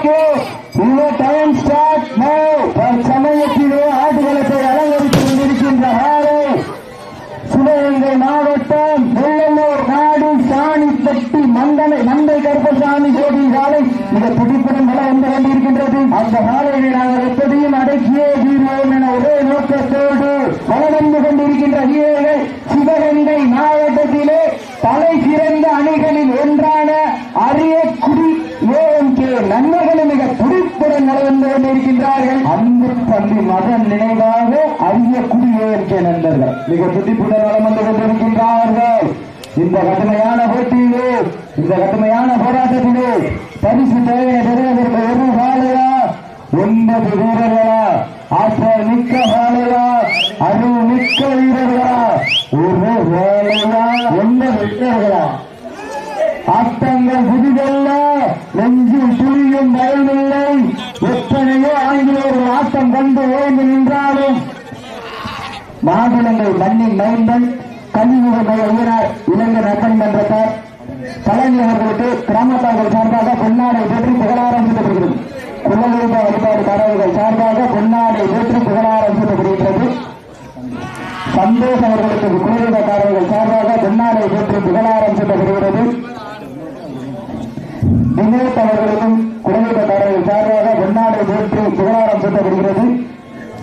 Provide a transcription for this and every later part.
Okay. இந்த time start no ஆடுகளத்தை அலங்கரித்துக் கொண்டிருக்கின்ற சிவகங்கை மாவட்டம் வெள்ளலூர் நாடு சாணிப்பட்டி மந்தனை கருப்பசாமி சாலை மிக துடிப்புடன் வந்து கொண்டிருக்கின்றது. அந்த சாலையை நாங்கள் எப்படியும் அடக்கியே தீர்வோம் என ஒரே நோக்கத்தோடு வள கொண்டிருக்கின்ற வீரர்கள் சிவகங்கை மாவட்டத்திலே தலை சிறந்த அணிகளில் ஒன்றான அரியக்குடி ஏஎம்கே நண்பர்கள் மிக துடிப்புடன் நடந்து கொண்டிருக்கின்றார்கள் அன்பு பள்ளி மகன் நினைவாக அரியக்குடி ஏஎம்கே நண்பர்கள் மிக துடிப்புடன் வளம் வந்து கொண்டிருக்கின்றார்கள். இந்த கடுமையான போட்டியிலே இந்த கடுமையான போராட்டத்திலே பரிசு தேவையை பெறுவதற்கு ஒரு சாலையா ஒன்பது வீரர்களா? ஆற்றல் மிக்க சாலையா அறிவு மிக்க வீரர்களா? ஒரு வேலையா? ஒன்பது வீரர்களா? ஆட்டங்கள் புதிதல்ல. நெஞ்சில் துளியும் பயமில்லை எத்தனையோ ஆங்கிலேயர்கள் ஆட்டம் கண்டு ஓய்ந்து நின்றாலும் மாநிலங்கள் மண்ணின் மைந்தன் கல்வியுடைய உயிரார் இளைஞர் நட்பன் மன்றத்தார் பழனி அவர்களுக்கு கிராமத்தார்கள் சார்பாக பொன்னாடை போற்றி புகழாரம் செய்யப்படுகிறது குலதெய்வ வழிபாடு தரவுகள் சார்பாக பொன்னாடை போற்றி புகழாரம் செய்யப்படுகின்றது சந்தோஷ் அவர்களுக்கு குலதெய்வக்காரர்கள் சார்பாக பொன்னாடை போற்றி புகழாரம் செய்யப்படுகிறது வினோத் அவர்களுக்கும் குலதெய்வக்காரர்கள் சார்பாக பொன்னாடை போற்றி புகழாரம் சூட்டப்படுகிறது.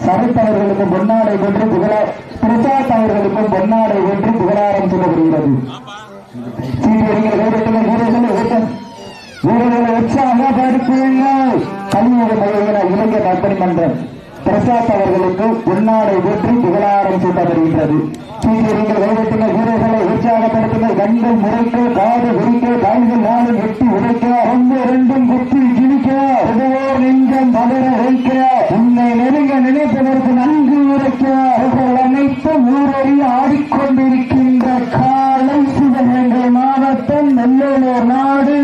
சரத் அவர்களுக்கும் பொன்னாடை போன்று புகழா பிரசாத் அவர்களுக்கும் பொன்னாடை போன்று புகழாரம் சூட்டப்படுகிறது. சீனியர்கள் வீரர்களை உற்சாகப்படுத்துங்கள் கல்வியுறை மைய இளைஞர் நற்பணி மன்றம் பிரசாத் அவர்களுக்கு பொன்னாடை போற்றி புகழாரம் சூட்டப்படுகின்றது. சீனியர்கள் கைவிட்டுங்கள் வீரர்களை உற்சாகப்படுத்துங்கள். கண்கள் முறைக்கு காது குறிக்க கால்கள் நாலு வெட்டி உடைக்க ஒன்று ரெண்டும் குத்தி கிழிக்க ஒருவோர் நெஞ்சம் பதற வைக்க உன்னை நெருங்க நினைப்பதற்கு நன்கு உரைக்க அவர்கள் அனைத்தும் ஊரறி ஆடிக்கொண்டிருக்கின்ற காலை சிவகங்கை மாவட்டம் நெல்லூர் நாடு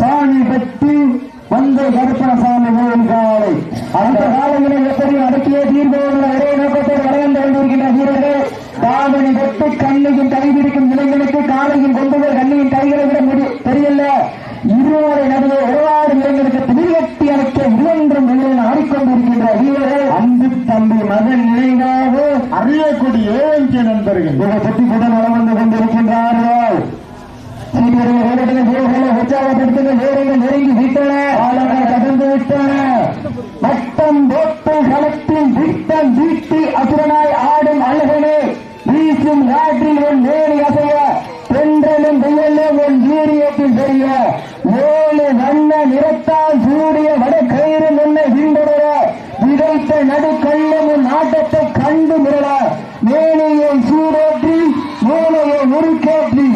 சாணிபட்டி மந்தை கருப்பணசாமி கோவில் காலை அந்த காலங்களை எப்படி அடக்கிய தீர்வோர்கள் ஒரே நோக்கத்தோடு வளர்ந்து கொண்டிருக்கின்ற வீரர்கள் காவணி வெட்டு கண்ணையும் கைவிரிக்கும் இளைஞனுக்கு காலையும் கொண்டுகள் கண்ணையும் கைகளை விட முடி தெரியல இருவரை நடுவே உறவாடும் இளைஞனுக்கு திரிகட்டி அடைக்க இளைஞரும் இளைஞன் ஆடிக்கொண்டிருக்கின்ற வீரர்கள் அன்பு தம்பி மகன் நினைவாக அறியக்கூடிய ஏஎம்கே நண்பர்கள் இவரை சுற்றி புடன் வளம் வந்து கொண்டிருக்கின்றார்கள் சீனியர்கள் வீரர்கள் வீரர்களை உற்சாகப்படுத்துங்க வீரர்கள் நெருங்கி விட்டன ஆளுநர் கடந்து விட்டன வட்டம் போட்டு களத்தில் விட்டம் வீட்டி அசுரனாய் ஆடும் அழகனே வீசும் காற்றில் உன் வேலி அசைய தென்றலும் வெயிலும் உன் தெரிய ஏழு வண்ண நிறத்தால் சூடிய வடக்கயிறு உன்னை பின்தொடர விதைத்த நடுக்கல்லும் ஆட்டத்தை கண்டு மிரள. மேனையை சூடேற்றி மேலையை முறுக்கேற்றி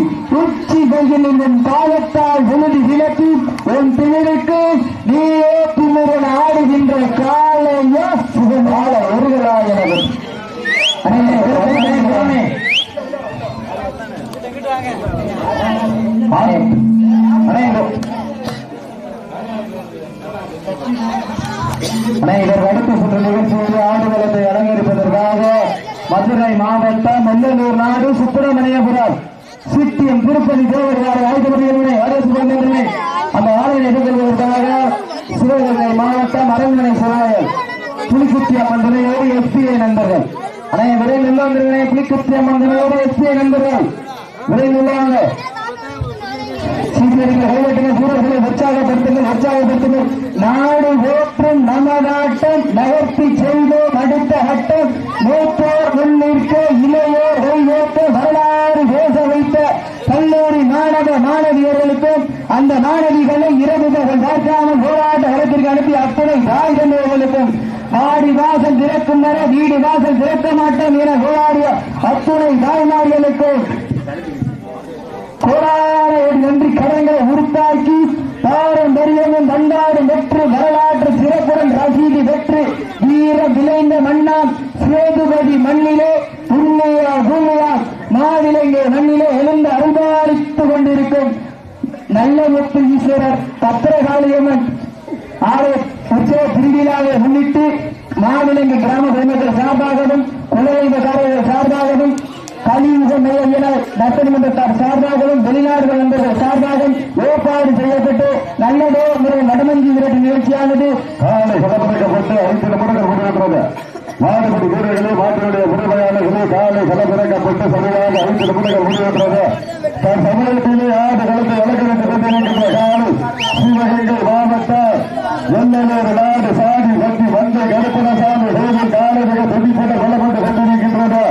உச்சி கையில் உன் பாதத்தால் விழுதி விலக்கி உன் பிள்ளைக்கு நீயே பின்னுடன் ஆடுகின்ற காலையா சுகம் ஆள ஒருகளாயினவர் இதற்கு அடுத்த சுற்று நிகழ்ச்சியில் ஆடுகளத்தை அலங்கரிப்பதற்காக மதுரை மாவட்டம் நெல்லூர் நாடு சுப்பிரமணியபுரம். சித்தியம் திருப்பதி தேவர்களால் ஆயுதபடிகளை அரசு கொண்டவர்களே அந்த ஆலையை எதிர்கொள்வதற்காக சிவகங்கை மாவட்டம் அரண்மனை சிவாயல் புலிக்குத்தி அம்மன் துணையோடு எஸ்பிஐ நண்பர்கள். அனைவரையும் விரைவில் உள்ளவர்களே புலிக்குத்தி அம்மன் துணையோடு எஸ்பிஐ நண்பர்கள். விரைவில் உள்ளவங்க வாசல் வீடு வாசல் திறக்க மாட்டோம் என போராடிய அத்துணை தாய்மார்களுக்கு கோடான நன்றி கடன்களை உருத்தாக்கி பாரம்பரியமும் பண்டாடும் வெற்று வரலாற்று சிறப்புடன் ரசீதி வெற்று வீரம் விளைந்த மண்ணாம் சேதுபதி மண்ணிலே புண்ணியா பூமியா மாநிலங்கே மண்ணிலே எழுந்து அருள்பாலித்துக் கொண்டிருக்கும் நல்ல முத்து ஈஸ்வரர் பத்திரகாளியம்மன் ஆலய உற்சவ திருவிழாவை முன்னிட்டு மாநிலங்கு கிராம பொதுமக்கள் சார்பாகவும் குலதெய்வக்காரர்கள் சார்பாகவும் கலியுக மையினர் நற்பணிமன்றத்தார் சார்பாகவும் வெளிநாடுகள் நண்பர்கள் சார்பாகவும் ஏற்பாடு செய்யப்பட்டு நல்லதோ முறை நடமஞ்சி விரட்டு நிகழ்ச்சியானது. காலை கலப்படைக்கப்பட்டு ஐந்து நிமிடங்கள் கொண்டிருக்கிறது மாடுபடி வீரர்களே மாட்டினுடைய உரிமையாளர்களே காலை கலப்படைக்கப்பட்டு சரியாக ஐந்து நிமிடங்கள் கொண்டிருக்கிறது தன் சமூகத்திலே ஆடு கலந்து அலங்கரித்துக் கொண்டிருக்கிற காலை சிவகங்கை மாவட்ட எல்லையோடு நாடு கருப்பணசாமி கோவில் காலை மிக துடிப்பட கொல்லப்பட்டு கொண்டிருக்கின்றது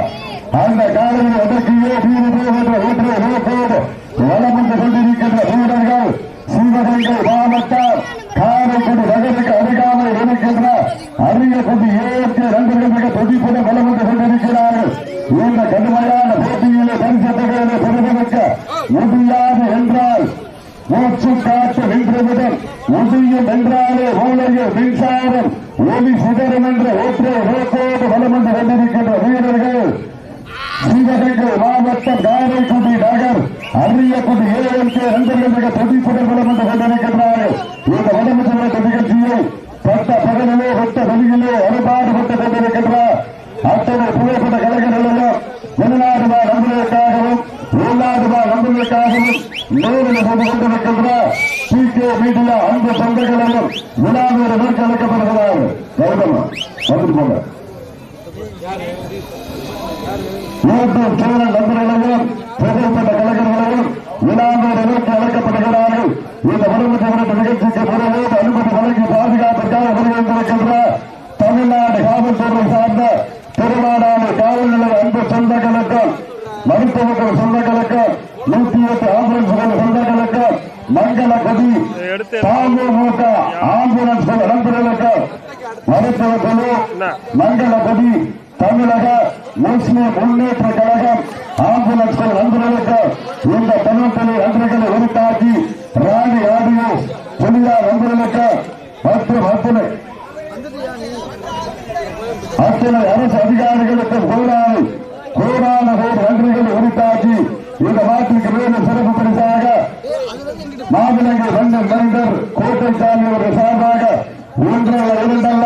அந்த காலையில் அதற்கியே வீடு போகின்ற ஒற்றை நோக்கோடு வளம் வந்து கொண்டிருக்கின்ற வீரர்கள் சிவகங்கை மாவட்டம் காரைக்குடி நகருக்கு அருகாமல் இருக்கின்ற அரிய கொடி ஏற்று நண்பர்கள் மிக துடிப்புடன் வளம் வந்து கொண்டிருக்கிறார்கள் இந்த கடுமையான போட்டியிலே பரிசத்தகையிலே பெறுவதற்கு முடியாது என்றால் மூச்சு காற்று நின்றுவிடும் முடியும் என்றாலே மூளையில் மின்சாரம் ஒளி சிதறும் என்ற ஒற்றை நோக்கோடு வளம் வந்து கொண்டிருக்கின்ற வீரர்கள் சிவகங்கை மாவட்டம் காரைக்குடி நகர் அரியக்குடி ஏஎம்கே நண்பர்கள் மிக துடிப்புடன் வளம் வந்து கொண்டிருக்கின்றார்கள். இந்த வடமுறை நிகழ்ச்சியை பட்ட பகலிலே ஒட்ட வெளியிலே அறுபாடுபட்டு கொண்டிருக்கின்ற அத்தனை புகைப்பட கலைஞர்களும் வெளிநாடுவா நண்பர்களுக்காகவும் உள்நாடுவா நண்பர்களுக்காகவும் நேரில் சென்று கொண்டிருக்கின்ற டி கே மீடியா அன்பு சொந்தங்களையும் விழாவில் நோக்கி கௌதமா வந்துட்டு போங்க. யூடியூப் சேனல் மருத்துவ குழு மங்கள கொடி தமிழக முஸ்லிம் முன்னேற்ற கழகம் ஆம்புலன்ஸ் நண்பர்களுக்கு இந்த தமிழ்த்தலை நண்பர்களை உருத்தாக்கி ராணி ஆடியோ புனியார் நண்பர்களுக்கு மற்றும் அத்தனை அத்தனை அரசு அதிகாரிகளுக்கு கோடானு கோடான கோடி நன்றிகளை உரித்தாக்கி இந்த நாட்டிற்கு மேலும் சிறப்பு பரிசாக மாவிலங்கை வந்தன் மனிதர் கோட்டைசாமி அவர்கள் சார்பாக ஒன்றல்ல இரண்டல்ல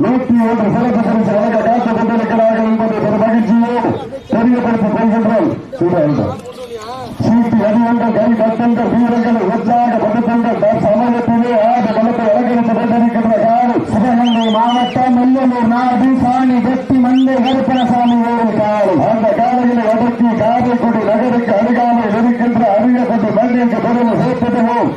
நூற்றி ஒன்று சிறப்பு பரிசு வழங்க காத்துக் கொண்டிருக்கிறார்கள் என்பதை ஒரு மகிழ்ச்சியோடு தெரியப்படுத்திக் கொள்கின்றோம் சீரர்கள். சீட்டி கை கட்டங்கள் வீரர்கள் உற்சாக படுத்தங்கள் சமயத்திலே ஆடு அலங்கரித்துக் கொண்டிருக்கின்ற சிவகங்கை மாவட்டம் மெல்லூர் நாடு சாணி வெட்டி மந்தை கருப்பன கோவில் காலம் அந்த காலையில் அடக்கி காரைக்குடி நகருக்கு அருகாமல் இருக்கின்ற அரிய கொண்டு மண்ணிற்கு பெருமை சேர்த்திடுவோம்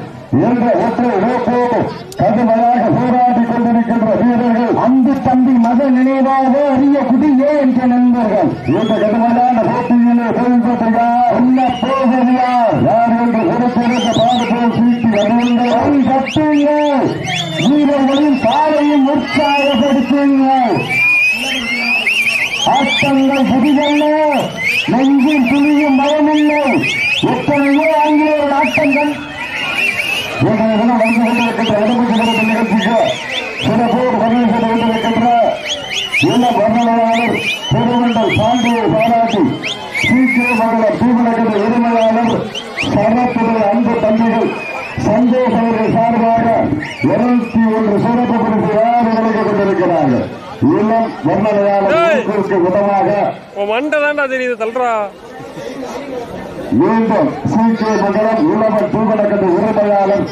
என்ற ஒற்றை நோக்கோடு கடுமையாக போராடி கொண்டிருக்கின்ற வீரர்கள் அன்பு தம்பி மத நினைவாக அரிய குடியே என்ற நண்பர்கள் இந்த கடுமையான போட்டியிலே தோல்வதையா உள்ள போகிறார் யார் என்று கொடுத்திருந்த பாடு போல் சீட்டி அறியுங்கள் கை கட்டுங்கள் வீரர்களின் காலையும் உற்சாகப்படுத்துங்கள் ஆட்டங்கள் புதிதல்ல நெஞ்சில் துணியும் பயமில்லை எத்தனையோ ஆங்கிலேயர் ஆட்டங்கள் இன்றைய தினம் நடந்து கொண்டிருக்கின்ற உடம்பு சிறப்பு நிகழ்ச்சிக்கு சிறப்போடு பதிவு செய்து கொண்டிருக்கின்ற இளம் வர்ணனையாளர் சாண்டியை பாராட்டி. சீக்கிர மண்டலம் தீவிரகத உரிமையாளர் சரத்துடைய அன்பு தம்பிகள் சந்தோஷ் அவர்கள் சார்பாக இருநூத்தி ஒன்று சிறப்பு பரிசு கொண்டிருக்கிறார்கள்? இளம் வர்ணனையாளர் ஊக்குவிக்க விதமாக உன் மண்டை தான்டா தெரியுது தள்ளுறா மீண்டும் சீக்கிய மண்டலம் உழவர் தூக்கணக்கட்டு உரிமையாளர்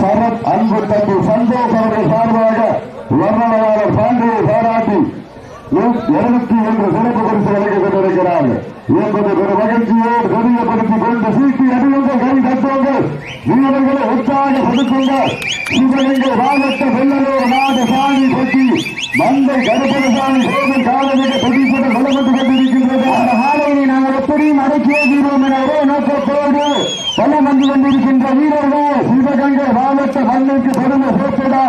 சரத் அன்பு தம்பி சந்தோஷ் அவர்கள் சார்பாக வர்ணனையாளர் பாண்டியை பாராட்டி இருபத்தி ஒன்று சிறப்பு பரிசு வழங்கிக் கொண்டிருக்கிறார்கள் என்பது ஒரு மகிழ்ச்சியோடு தெரியப்படுத்திக் கொண்டு சீட்டி அடியுங்கள் கை தட்டுங்கள் வீரர்களை சிவலிங்க சிவகங்கை மாவட்ட வெள்ளலூர் நாத சாமி பற்றி மந்தை கருப்பணசாமி கோவில் காலமிக துடிப்புடன் வளர்ந்து கொண்டிருக்கின்றது. அந்த காலையை நாங்கள் எப்படியும் அடக்கி வைக்கிறோம் என ஒரே நோக்கத்தோடு வலம் வந்து கொண்டிருக்கின்ற வீரர்கள் சிவகங்கை மாவட்ட மண்ணுக்கு பெருமை சேர்த்ததா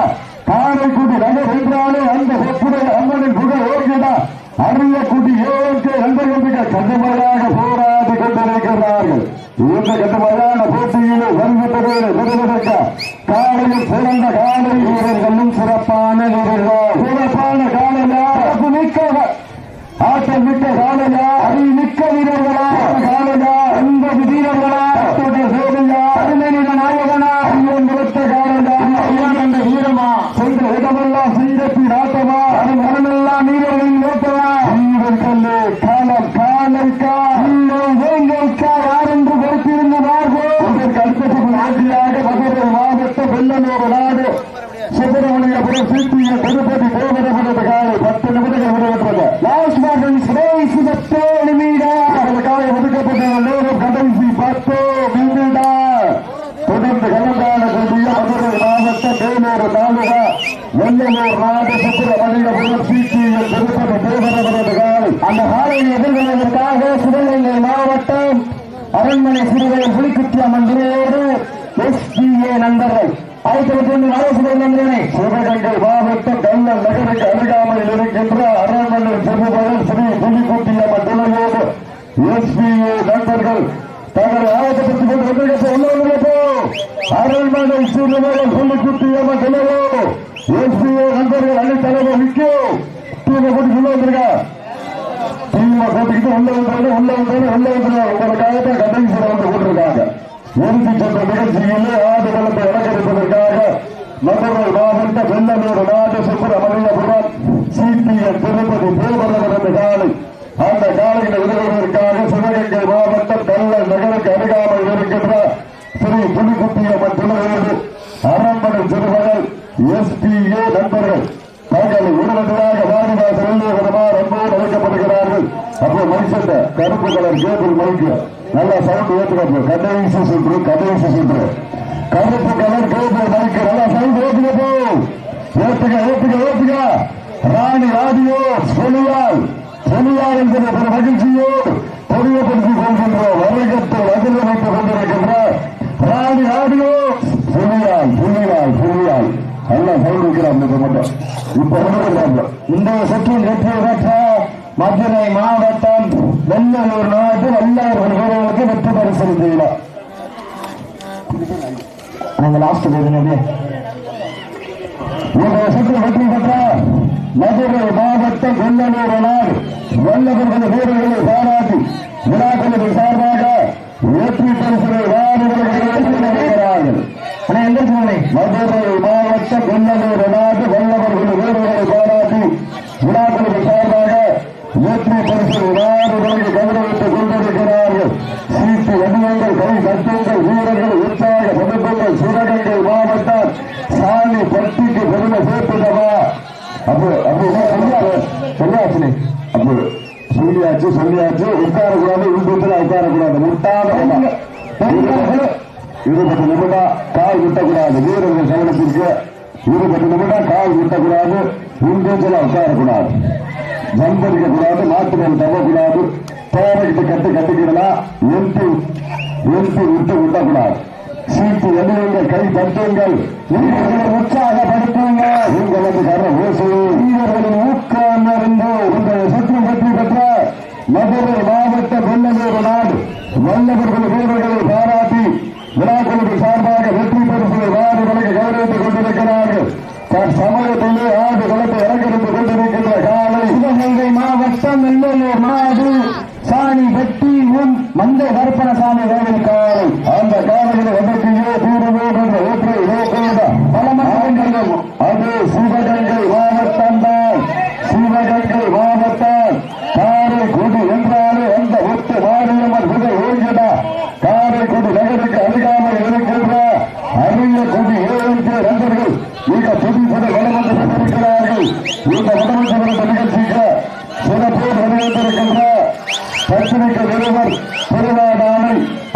காரைக்குடி நகர் என்றாலே அந்த ஒப்புடைய அம்மனின் புகழ் ஓர்கிறதா அரியக்குடி ஏழு நண்பர்களுக்கு கடுமையாக போராடி கொண்டிருக்கிறார்கள். இந்த கடுமையான போட்டியிலே வருகின்றது பெறுவதற்கு காலையில் சிறந்த காலை வீரர்களும் சிறப்பான வீரர்கள். சிறப்பான காலையா? சிறப்பு மிக்க ஆற்றல் மிக்க காலையா? அறிவு மிக்க வீரர்களா? காலையா? ஒன்பது வீரர்களா அத்தோடைய சோதையா அருமையின நாயகனா ஐயன் விருத்த காலையா ஐயன் என்ற வீரமா சென்ற இடமெல்லாம் சிங்கத்தி நாட்டமா அது மனமெல்லாம் வீரர்களின் ஓட்டமா வீரர்களே காலம் காலைக்கா நாடு சுப்பிரமணியபுரம் சிபிஎம் திருப்பதி கோபுரபுரத்து காலை பத்து நிமிடங்கள் விடுவிட்டது லாஸ்ட் மார்டன்ஸ் ரேஸ் பத்து நிமிடம் காலை ஒதுக்கப்பட்ட நேரம் கடைசி பத்து நிமிடம் தொடர்ந்து கலந்தாடக்கூடிய மதுரை மாவட்ட வேலூர் தாலுகா வெள்ளலூர் நாடு சுப்பிரமணியபுரம் சிபிஎம் திருப்பதி கோபுரபுரத்து காலை அந்த எதிர்கொள்வதற்காக சிவகங்கை மாவட்டம் அரண்மனை சிறுவர்கள் புலிக்குத்தி அம்மன் எஸ்பிஏ நண்பர்கள் ஆயிரத்தி ஆலோசனை நண்பர்களே சிவகங்கை மாவட்டம் கல்லல் நகருக்கு அருகாமையில் இருக்கின்ற அரண்மனை சிறுவர்கள் ஸ்ரீ புலிக்குட்டியம்மன் துணையோடு எஸ்பிஏ நண்பர்கள் தங்களை ஆயத்தப்படுத்திக் கொண்டு வந்திருக்க உள்ளவர்களோ அரண்மனை சிறுவர்கள் துணையோடு நண்பர்கள் கொண்டு வந்திருக்கா தீமை உள்ள வந்தாரு உள்ள வந்தாரு உள்ள வந்தாரு உங்களுக்காக தான் கடைசி வந்து போட்டிருக்காங்க. இறுதி சென்ற நிகழ்ச்சியிலே அலங்கரிப்பதற்காக மதுரை மாவட்ட வெள்ளலூர் நாடு சுப்பிரமணியபுரம் சிபிஎம் திருப்பதி தேவரவர் காலை அந்த காலையில் விடுவதற்காக சிவகங்கை மாவட்டம் கல்லல் நகருக்கு அருகாமல் இருக்கின்ற ஸ்ரீ புலிகுட்டியம்மன் துணையோடு அரண்மனை சிறுவர்கள் எஸ்பிஏ நண்பர்கள். தங்களை உடனடியாக அழைக்கப்படுகிறார்கள் அப்போ மைசட்ட கருப்பு கலர் கேபிள் மைக்கு நல்லா சவுண்ட் ஏற்றுக்கப்பு கடைசி சுற்று கடைசி சுற்று கருப்பு கலர் கேபிள் மைக்கு நல்லா சவுண்ட் ஏற்றுக்கப்போ ஏற்றுக்க ஏற்றுக்க ஏற்றுக்க ராணி ராஜியோ சொலியால் சொலியால் என்கிற ஒரு மகிழ்ச்சியோடு தெரியப்படுத்திக் கொள்கின்ற வரைகத்தில் அதில் வைத்துக் கொண்டிருக்கின்ற ராணி ராடியோ புலியால் புலியால் புலியால் நல்லா சவுண்ட் வைக்கிறார் இந்த மட்டும் இப்ப வந்து இந்த சுற்றில் வெற்றி பெற்ற மதுரை மாவட்டம் வெள்ளலூர் நாட்டு வல்லாளர்கள் வீரர்களுக்கு வெற்றி பரிசளித்துள்ளார் நாங்க லாஸ்ட் போயிருந்தது இந்த சுற்று வெற்றி பெற்ற மதுரை மாவட்டம் வெள்ளலூர் நாடு. வல்லவர்கள் வீரர்களை பாராட்டி விழாக்களுக்கு சார்பாக வெற்றி பரிசுகளை வாரிவர்கள் மதுரை மாவட்டம் வெள்ளலூர் நாடு வல்லவர்கள் வீரர்களை பாராட்டி விழாக்களுக்கு சார்பாக வெற்றி பரிசு வாரிவர்களுக்கு கௌரவித்துக் கொண்டிருக்கிறார்கள் சீட்டு வடிவங்கள் கை தட்டுங்கள் வீரர்கள் உற்சாக படுத்துங்கள் சிவகங்கை மாவட்டம் சாலி பட்டிக்கு பெருமை சேர்த்துட்டவா அப்போ அப்போ சொல்லியாச்சு அப்போ சொல்லியாச்சு சொல்லியாச்சு உட்காரக்கூடாது உள்பத்தில் உட்காரக்கூடாது முட்டாத இருபது நிமிடம் கால் விட்டக்கூடாது வீரர்கள் கவனத்திற்கு இருபது நிமிடம் கால் விட்டக்கூடாது உள்பத்தில் உட்காரக்கூடாது ஜம்ப் அடிக்கக்கூடாது நாட்டு மேல் தவக்கூடாது தேவைக்கிட்ட கட்டு கட்டிக்கிடலாம் எம்பி எம்பி விட்டு விட்டக்கூடாது சீட்டு எழுதுங்கள் கை தட்டுங்கள் வீரர்களை உற்சாகப்படுத்துங்கள். உங்களது கர ஓசை வீரர்களின் ஊக்கம் இருந்து உங்களை சுற்றி வெற்றி பெற்ற மதுரை மாவட்ட வெள்ளலூர் நாடு வல்லவர்கள் வீரர்களை பாராட்டி விழாக்களுக்கு சார்பாக வெற்றி பரிசுகளை வாரிகளுக்கு கௌரவித்துக் கொண்டிருக்கிறார்கள். சமயத்திலே ஆடு களத்தை அலங்கரித்துக் கொண்டிருக்கின்ற காலை சிவகங்கை மாது சாணி வெட்டி உன் மந்தை கருப்பணசாமி கோவில் காலை அந்த காலையில் எதற்கையோ தூரமோ என்ற ஒற்றை நோக்கோட பலமாக அது சிவகங்கை மாவட்டம் தான் சிவகங்கை மாவட்டம் காரைக்குடி என்றாலே அந்த ஒத்து மாரியம்மன் புகழ் ஓய்கிறா காரைக்குடி நகருக்கு அருகாமல் இருக்கின்ற அரிய குடி ஏழு நண்பர்கள் மிக துடிப்பதை வளர்ந்து கொண்டிருக்கிறார்கள். இந்த வடமஞ்சபுரத்த நிகழ்ச்சிக்கு சிறப்போடு வரவேற்றிருக்கின்ற பத்திரிகை நிறுவனர் திருவாடானை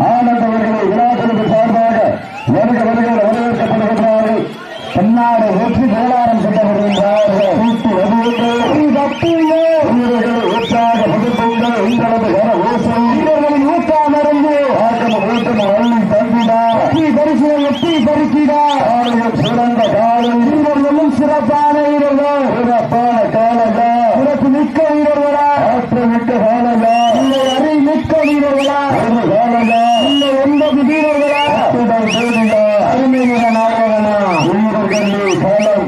ஆனந்தவர்களை விழாக்களுக்கு சார்பாக வருக வருகிற வரவேற்கப்படுகின்றார்கள் தென்னாடு வெற்றி கோளாரம் சென்று வருகின்றார்கள் கூட்டு வருகின்ற வீரர்களை உற்சாக படுத்துங்கள் உங்களது கர ஓசை வீரர்களின் ஊக்காமருந்து ஆக்கம் ஓட்டம் அள்ளி தந்திடா வெற்றி பரிசு வெற்றி பரிசிடா காலையில் சிறந்த காலை வீரர்களும் சிறப்பான வீரர்கள். சிறப்பான காலையா சிறப்பு மிக்க வீரர்களா? ஆற்றமிக்க காலையா இல்லை அறி மிக்க வீரர்களா? ஒரு காலையா இல்லை எண்பது வீரர்களா? அத்துடன் தேடியா அருமை வீர நாயகனா வீரர்கள்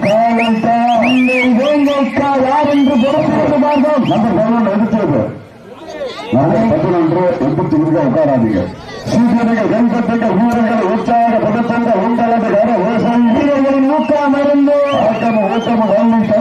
காலம் தான் இல்லை வேங்கைக்கா யார் என்று பொறுப்பு பார்த்தோம் பதினொன்று எடுத்தது. நம்பர் பதினொன்று எண்பத்தி மூணு உட்காராதீங்க. சீக்கிரங்கள் கைப்பற்றுங்கள் வீரர்கள் உற்சாகப்படுத்துங்க कार्यक्रम